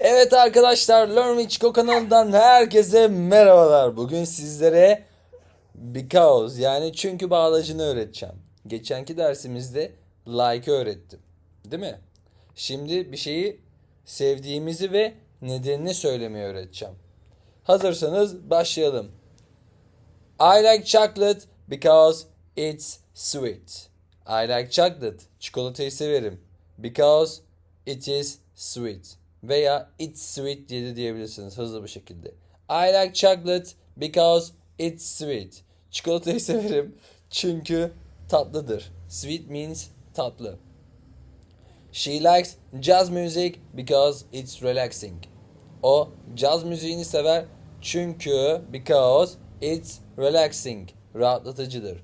Evet arkadaşlar Learn with kanalından herkese merhabalar. Bugün sizlere because yani çünkü bağlacını öğreteceğim. Geçenki dersimizde like'ı öğrettim. Değil mi? Şimdi bir şeyi sevdiğimizi ve nedenini söylemeyi öğreteceğim. Hazırsanız başlayalım. I like chocolate because it's sweet. I like chocolate. Çikolatayı severim. Because it is sweet. Veya it's sweet diye de diyebilirsiniz hızlı bir şekilde. I like chocolate because it's sweet. Çikolatayı severim çünkü tatlıdır. Sweet means tatlı. She likes jazz music because it's relaxing. O caz müziğini sever çünkü because it's relaxing. Rahatlatıcıdır.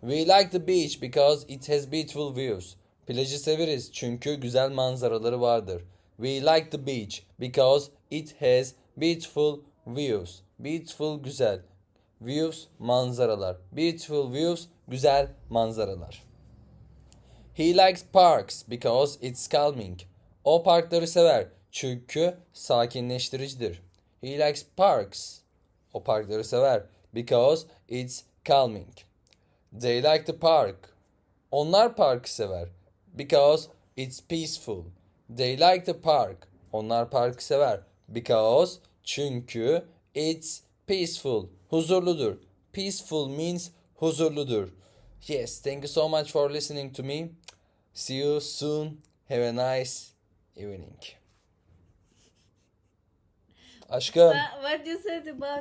We like the beach because it has beautiful views. Plajı severiz çünkü güzel manzaraları vardır. We like the beach because it has beautiful views. Beautiful güzel. Views manzaralar. Beautiful views güzel manzaralar. He likes parks because it's calming. O parkları sever çünkü sakinleştiricidir. He likes parks. O parkları sever because it's calming. They like the park. Onlar parkı sever because it's peaceful. They like the park. Onlar parkı sever because çünkü it's peaceful. Huzurludur. Peaceful means huzurludur. Yes, thank you so much for listening to me. See you soon. Have a nice evening. Aşkım. What, you said about